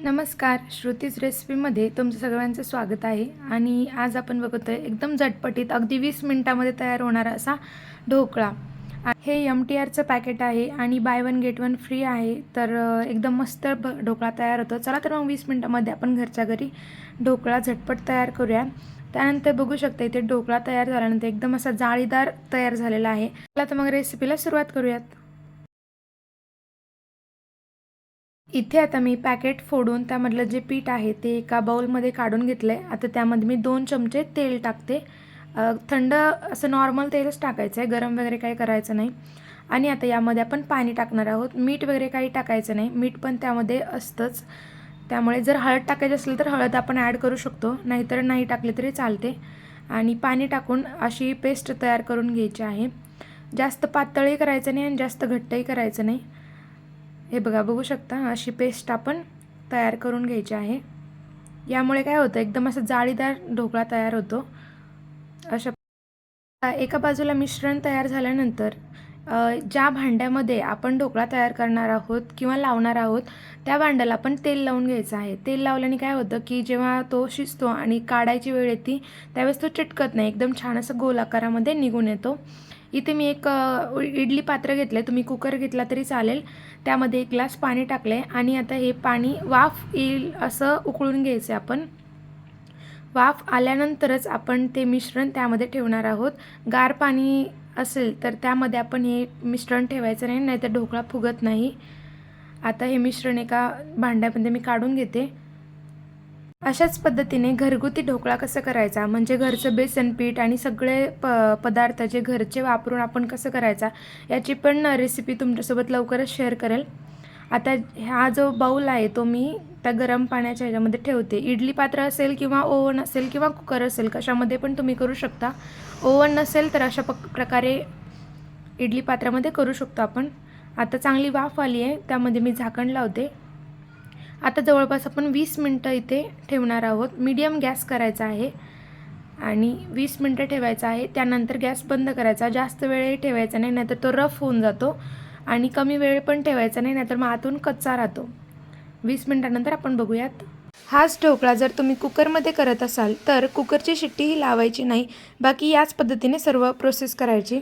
नमस्कार श्रुतीज रेसिपीमध्ये तुमचं सगळ्यांचं स्वागत आहे. आणि आज आपण बघतो आहे एकदम झटपटीत अगदी वीस मिनटामध्ये तयार होणारा असा ढोकळा. हे एम टी आरचं पॅकेट आहे आणि buy one get one free आहे. तर एकदम मस्त ढोकळा तयार होतो. चला तर मग वीस मिनटामध्ये आपण घरच्या घरी ढोकळा झटपट तयार करूया. त्यानंतर बघू शकता इथे ढोकळा तयार झाल्यानंतर एकदम असा जाळीदार तयार झालेला आहे. चला तर मग रेसिपीला सुरुवात करूयात. इथे आता मी पॅकेट फोडून त्यामधलं जे पीठ आहे ते एका बाउलमध्ये काढून घेतलं आहे आता त्यामध्ये मी दोन चमचे तेल टाकते. थंड असं नॉर्मल तेलच टाकायचं आहे गरम वगैरे काही करायचं नाही. आणि आता यामध्ये आपण पाणी टाकणार आहोत. मीठ वगैरे काही टाकायचं नाही. मीठ पण त्यामध्ये असतंच. त्यामुळे जर हळद टाकायची असेल तर हळद आपण ॲड करू शकतो. नाहीतर नाही टाकले तरी चालते. आणि पाणी टाकून अशी पेस्ट तयार करून घ्यायची आहे. जास्त पातळही करायचं नाही आणि जास्त घट्टही करायचं नाही. हे बघा बघू शकता अशी पेस्ट आपण तयार करून घ्यायची आहे. यामुळे काय होतं एकदम असं जाळीदार ढोकळा तयार होतो. अशा एका बाजूला मिश्रण तयार झाल्यानंतर ज्या भांड्यामध्ये आपण ढोकळा तयार करणार आहोत किंवा लावणार आहोत त्या भांड्याला आपण तेल लावून घ्यायचं आहे. तेल लावल्याने काय होतं की जेव्हा तो शिजतो आणि काढायची वेळ येते त्यावेळेस तो चिटकत नाही. एकदम छान असं गोल आकारामध्ये निघून येतो. इथे मी एक इडली पात्र घेतलं आहे तुम्ही कुकर घेतला तरी चालेल. त्यामध्ये एक ग्लास पाणी टाकले आणि आता हे पाणी वाफ येईल असं उकळून घ्यायचं आहे आपण. वाफ आल्यानंतरच आपण ते मिश्रण त्यामध्ये ठेवणार आहोत. गार पाणी असेल तर त्यामध्ये आपण हे मिश्रण ठेवायचं नाही नाहीतर ढोकळा फुगत नाही. आता हे मिश्रण एका भांड्यामध्ये मी काढून घेते. अशाच पद्धतीने घरगुती ढोकळा कसं करायचा? म्हणजे घरचं बेसन पीठ आणि सगळे प पदार्थ जे घरचे वापरून आपण कसं करायचा? याची पण रेसिपी तुमच्यासोबत लवकरच शेअर करेल. आता हा जो बाऊल आहे तो मी त्या गरम पाण्याच्या ह्याच्यामध्ये ठेवते. इडली पात्र असेल किंवा ओव्हन असेल किंवा कुकर असेल कशामध्ये पण तुम्ही करू शकता. ओव्हन नसेल तर अशा पक प्रकारे इडली पात्रामध्ये करू शकतो आपण. आता चांगली वाफ आली आहे त्यामध्ये मी झाकण लावते. आता जवळपास आपण वीस मिनटं इथे ठेवणार आहोत. मीडियम गॅस करायचा आहे आणि वीस मिनटं ठेवायचा आहे. त्यानंतर गॅस बंद करायचा. जास्त वेळही ठेवायचा नाही नाहीतर तो रफ होऊन जातो आणि कमी वेळ पण ठेवायचा नाही नाहीतर मग आतून कच्चा राहतो. वीस मिनटानंतर आपण बघूयात. हाच ढोकळा जर तुम्ही कुकरमध्ये करत असाल तर कुकरची शिट्टीही लावायची नाही. बाकी याच पद्धतीने सर्व प्रोसेस करायची.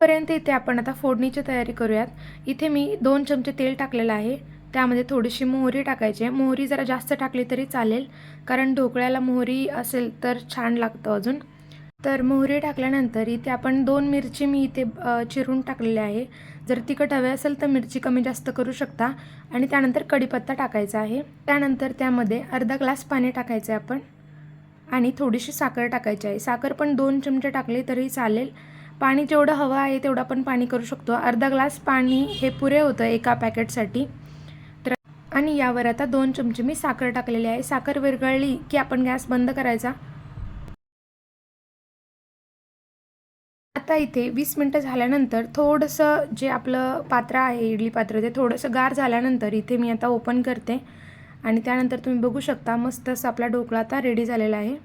पर्यंत इथे आपण आता फोडणीची तयारी करूयात. इथे मी दोन चमचे तेल टाकलेलं आहे. त्यामध्ये थोडीशी मोहरी टाकायची. आहे मोहरी जरा जास्त टाकली तरी चालेल कारण ढोकळ्याला मोहरी असेल तर छान लागतं अजून. तर मोहरी टाकल्यानंतर इथे आपण दोन मिरची मी इथे चिरून टाकलेली आहे. जर तिखट हवे असेल तर मिरची कमी जास्त करू शकता. आणि त्यानंतर कढीपत्ता टाकायचा आहे. त्यानंतर त्यामध्ये अर्धा ग्लास पाणी टाकायचं आहे आपण. आणि थोडीशी साखर टाकायची आहे. साखर पण दोन चमचे टाकले तरी चालेल. पाणी जेवढं हवं आहे तेवढं आपण पाणी करू शकतो. अर्धा ग्लास पाणी हे पुरे होतं एका पॅकेटसाठी. आणि यावर आता दोन चमचे मी साखर टाकलेली आहे. साखर विरघळली की आपण गॅस बंद करायचा. आता इथे वीस मिनटं झाल्यानंतर थोडंसं जे आपलं पात्र आहे इडली पात्र ते थोडंसं गार झाल्यानंतर इथे मी आता ओपन करते. आणि त्यानंतर तुम्ही बघू शकता मस्त असं आपला ढोकळा आता रेडी झालेला आहे.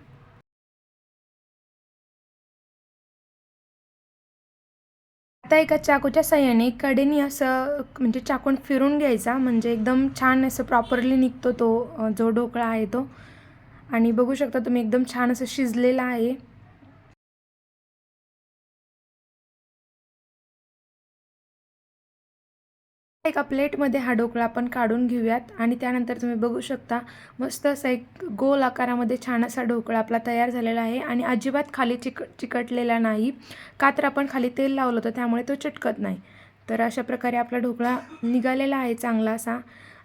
आता एका चाकूच्या साह्याने कडेने असं म्हणजे चाकून फिरून घ्यायचा म्हणजे एकदम छान असं प्रॉपरली निघतो तो जो ढोकळा आहे तो. आणि बघू शकता तुम्ही एकदम छान असं शिजलेला आहे. एका प्लेटमध्ये हा ढोकळा आपण काढून घेऊयात. आणि त्यानंतर तुम्ही बघू शकता मस्त असा एक गोल आकारामध्ये छान असा ढोकळा आपला तयार झालेला आहे. आणि अजिबात खाली चिक चिकटलेला नाही. का तर आपण खाली तेल लावलं होतं त्यामुळे तो चिटकत नाही. तर अशा प्रकारे आपला ढोकळा निघालेला आहे चांगला असा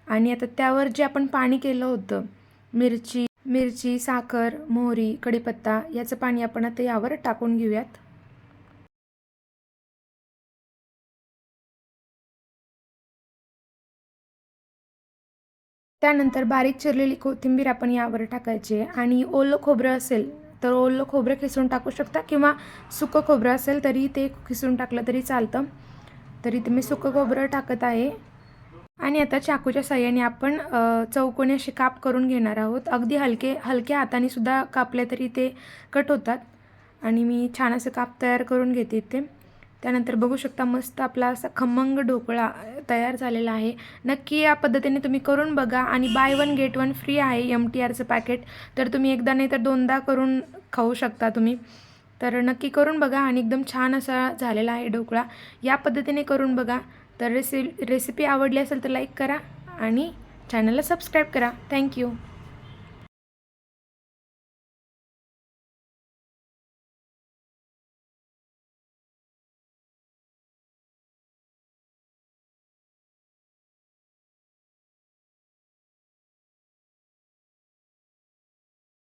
आणि आता त्यावर जे आपण पाणी केलं होतं मिरची मिरची साखर मोहरी कढीपत्ता याचं पाणी आपण आता यावर टाकून घेऊयात. त्यानंतर बारीक चिरलेली कोथिंबीर आपण यावर टाकायची आणि ओलं खोबरं असेल तर ओलं खोबरं खिसून टाकू शकता किंवा सुकं खोबरं असेल तरी ते खिसून टाकलं तरी चालतं. तरी तुम्ही सुकं खोबरं टाकत आहे. आणि आता चाकूच्या साह्याने आपण चौकोनी असे काप करून घेणार आहोत. अगदी हलके हलक्या हाताने सुद्धा कापले तरी ते कट होतात. आणि मी छान असं काप तयार करून घेते इथे. त्यानंतर बघू शकता मस्त आपला असा खमंग ढोकळा तयार झालेला आहे. नक्की या पद्धतीने तुम्ही करून बघा आणि buy one get one free आहे एम टी आरचं पॅकेट तर तुम्ही एकदा नाही तर दोनदा करून खाऊ शकता तुम्ही. तर नक्की करून बघा आणि एकदम छान असा झालेला आहे ढोकळा. या पद्धतीने करून बघा. तर रेसि रेसिपी आवडली असेल तर लाईक करा आणि चॅनलला सबस्क्राईब करा. थँक्यू